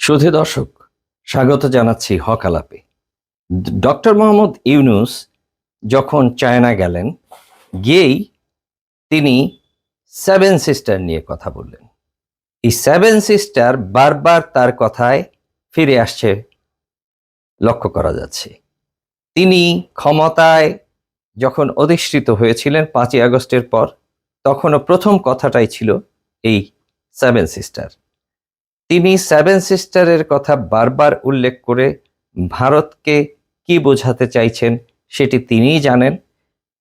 সুধী দর্শক, স্বাগত জানাচ্ছি হক আলাপে। ডক্টর মোহাম্মদ ইউনুস যখন চায়না গেলেন, গিয়েই তিনি সেভেন সিস্টার নিয়ে কথা বললেন। এই সেভেন সিস্টার বারবার তার কথায় ফিরে আসছে, লক্ষ্য করা যাচ্ছে। তিনি ক্ষমতায় যখন অধিষ্ঠিত হয়েছিলেন পাঁচই আগস্টের পর, তখনও প্রথম কথাটাই ছিল এই সেভেন সিস্টার। তিনি সেভেন সিস্টারের কথা বারবার উল্লেখ করে ভারতকে কি বোঝাতে চাইছেন সেটি তিনিই জানেন।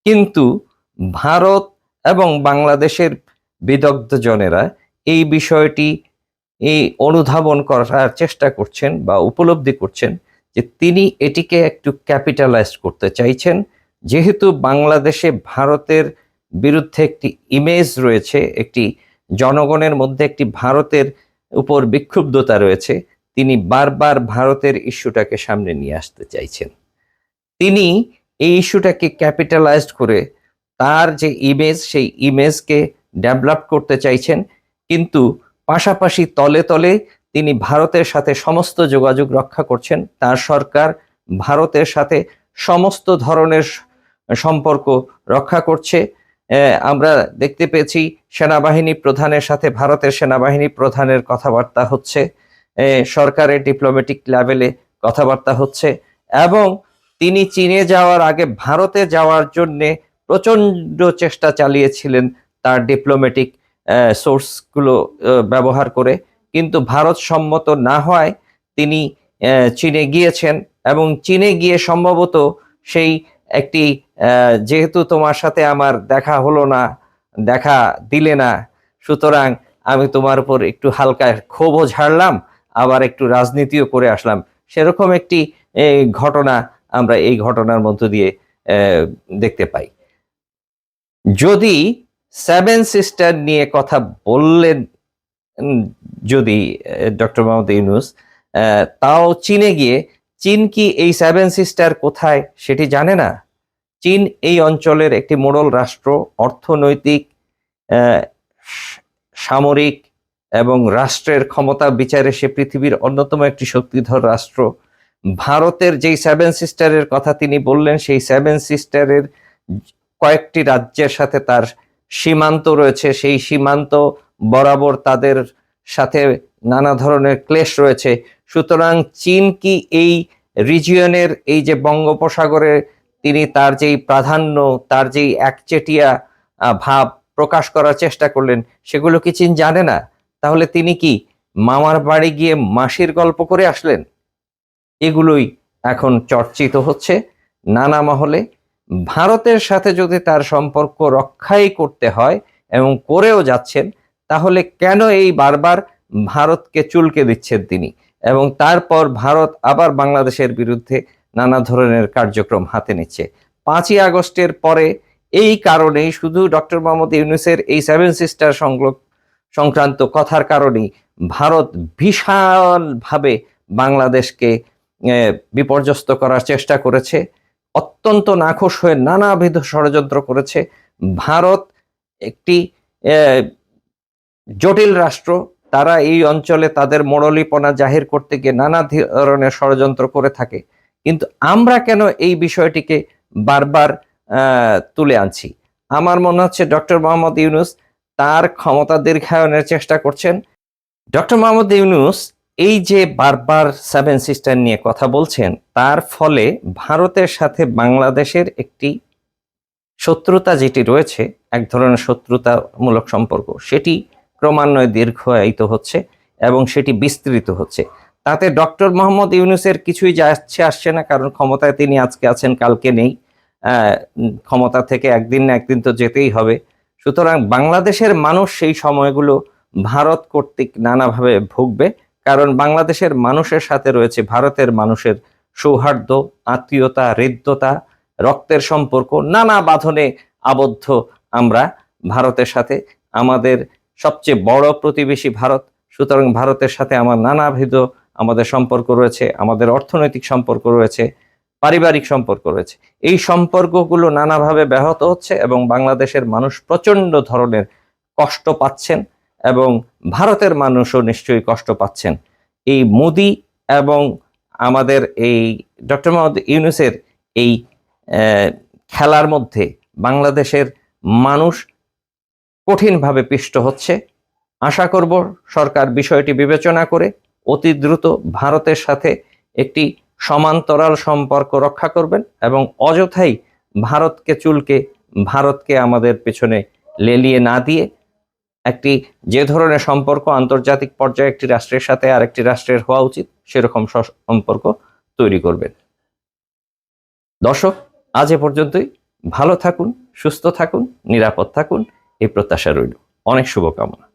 কিন্তু ভারত এবং বাংলাদেশের বিদগ্ধ জনেরা এই বিষয়টি, এই অনুধাবন করার চেষ্টা করছেন বা উপলব্ধি করছেন যে তিনি এটিকে একটু ক্যাপিটালাইজ করতে চাইছেন। যেহেতু বাংলাদেশে ভারতের বিরুদ্ধে একটি ইমেজ রয়েছে, একটি জনগণের মধ্যে একটি ভারতের উপর বিক্ষুব্ধতা রয়েছে, তিনি বারবার ভারতের ইস্যুটাকে সামনে নিয়ে আসতে চাইছেন। তিনি এই ইস্যুটাকে ক্যাপিটালাইজড করে তার যে ইমেজ সেই ইমেজকে ডেভেলপ করতে চাইছেন, কিন্তু পাশাপাশি তলে তলে তিনি ভারতের সাথে সমস্ত যোগাযোগ রক্ষা করছেন, তার সরকার ভারতের সাথে সমস্ত ধরনের সম্পর্ক রক্ষা করছে আমরা দেখতে পেয়েছি সেনাবাহিনী প্রধানের সাথে ভারতের সেনাবাহিনী প্রধানের কথাবার্তা হচ্ছে। সরকারের ডিপ্লোম্যাটিক লেভেলে কথাবার্তা হচ্ছে এবং তিনি চীনে যাওয়ার আগে ভারতে যাওয়ার জন্য প্রচণ্ড চেষ্টা চালিয়েছিলেন তার ডিপ্লোম্যাটিক সোর্সগুলো ব্যবহার করে। কিন্তু ভারত সম্মত না হওয়ায় তিনি চীনে গিয়েছেন এবং চীনে গিয়ে সম্ভবত সেই একটি যেহেতু তোমার সাথে আমার দেখা হলো না, দেখা দিলে না, সুতরাং আমি তোমার উপর একটু হালকা ক্ষোভও ঝাড়লাম, আবার একটু রাজনীতিও করে আসলাম। সেরকম একটি ঘটনা আমরা এই ঘটনার মধ্য দিয়ে দেখতে পাই। যদি সেভেন সিস্টার নিয়ে কথা বললেন যদি ডক্টর মোহাম্মদ ইউনুস তাও চীনে গিয়ে, চীন কি এই সেভেন সিস্টার কোথায় সেটি জানে না? চীন এই অঞ্চলের একটি মোড়ল রাষ্ট্র, অর্থনৈতিক সামরিক এবং রাষ্ট্রের ক্ষমতা বিচারে সে পৃথিবীর অন্যতম একটি শক্তিধর রাষ্ট্র। ভারতের যেই সেভেন সিস্টারের কথা তিনি বললেন, সেই সেভেন সিস্টারের কয়েকটি রাজ্যের সাথে তার সীমান্ত রয়েছে। সেই সীমান্ত বরাবর তাদের সাথে নানা ধরনের ক্লেশ রয়েছে। সুতরাং চীন কি এই রিজিয়নের এই যে বঙ্গোপসাগরে তিনি তার যেই প্রাধান্য, তার যেই একচেটিয়া ভাব প্রকাশ করার চেষ্টা করলেন, সেগুলো কি চীন জানে না? তাহলে তিনি কি মামার বাড়ি গিয়ে মাসির গল্প করে আসলেন? এগুলোই এখন চর্চিত হচ্ছে নানা মহলে। ভারতের সাথে যদি তার সম্পর্ক রক্ষাই করতে হয় এবং করেও যাচ্ছেন, তাহলে কেন এই বারবার ভারতকে চুলকে দিচ্ছেন তিনি? এবং তারপর ভারত আবার বাংলাদেশের বিরুদ্ধে নানা ধরনের কার্যক্রম হাতে নিচ্ছে। পাঁচই আগস্টের পরে এই কারণেই শুধু ডক্টর মোহাম্মদ ইউনুসের এই সেভেন সিস্টার সংক্রান্ত কথার কারণেই ভারত বিশালভাবে বাংলাদেশকে বিপর্যস্ত করার চেষ্টা করেছে, অত্যন্ত নাখোশ হয়ে নানাবিধ ষড়যন্ত্র করেছে। ভারত একটি জটিল রাষ্ট্র, তারা এই অঞ্চলে তাদের মোড়লিপনা জাহির করতে গিয়ে নানা ধরনের ষড়যন্ত্র করে থাকে। কিন্তু আমরা কেন এই বিষয়টিকে বারবার তুলে আনছি? আমার মনে হচ্ছে ডক্টর মোহাম্মদ ইউনুস তার ক্ষমতা দীর্ঘায়নের চেষ্টা করছেন। ডক্টর মোহাম্মদ ইউনুস এই যে বারবার সেভেন সিস্টার নিয়ে কথা বলছেন, তার ফলে ভারতের সাথে বাংলাদেশের একটি শত্রুতা যেটি রয়েছে, এক ধরনের শত্রুতামূলক সম্পর্ক, সেটি ক্রমান্বয়ে দীর্ঘায়িত হচ্ছে এবং সেটি বিস্তৃত হচ্ছে। তাতে ডক্টর মোহাম্মদ ইউনুসের কিছুই যাচ্ছে আসছে না, কারণ ক্ষমতায় তিনি আজকে আছেন, কালকে নেই। ক্ষমতা থেকে একদিন না একদিন তো যেতেই হবে। সুতরাং বাংলাদেশের মানুষ সেই সময়গুলো ভারত কর্তৃক নানাভাবে ভুগবে, কারণ বাংলাদেশের মানুষের সাথে রয়েছে ভারতের মানুষের সৌহার্দ্য, আত্মীয়তা, হৃদ্যতা, রক্তের সম্পর্ক, নানা বাঁধনে আবদ্ধ আমরা ভারতের সাথে। আমাদের সবচেয়ে বড় প্রতিবেশী ভারত, সুতরাং ভারতের সাথে আমার নানাবিধ আমাদের সম্পর্ক রয়েছে, আমাদের অর্থনৈতিক সম্পর্ক রয়েছে, পারিবারিক সম্পর্ক রয়েছে। এই সম্পর্কগুলো নানাভাবে ব্যাহত হচ্ছে এবং বাংলাদেশের মানুষ প্রচণ্ড ধরনের কষ্ট পাচ্ছেন এবং ভারতের মানুষও নিশ্চয়ই কষ্ট পাচ্ছেন। এই মোদি এবং আমাদের এই ডক্টর মোহাম্মদ ইউনুসের এই খেলার মধ্যে বাংলাদেশের মানুষ কঠিনভাবে পিষ্ট হচ্ছে। আশা করব সরকার বিষয়টি বিবেচনা করে অতি দ্রুত ভারতের সাথে একটি সমান্তরাল সম্পর্ক রক্ষা করবেন এবং অযথাই ভারতকে চুলকে, ভারতকে আমাদের পেছনে লেলিয়ে না দিয়ে একটি যে ধরনের সম্পর্ক আন্তর্জাতিক পর্যায়ে একটি রাষ্ট্রের সাথে আরেকটি রাষ্ট্রের হওয়া উচিত, সেরকম সম্পর্ক তৈরি করবেন। দর্শক, আজ এ পর্যন্তই। ভালো থাকুন, সুস্থ থাকুন, নিরাপদ থাকুন। এই প্রত্যাশা রইল। অনেক শুভকামনা।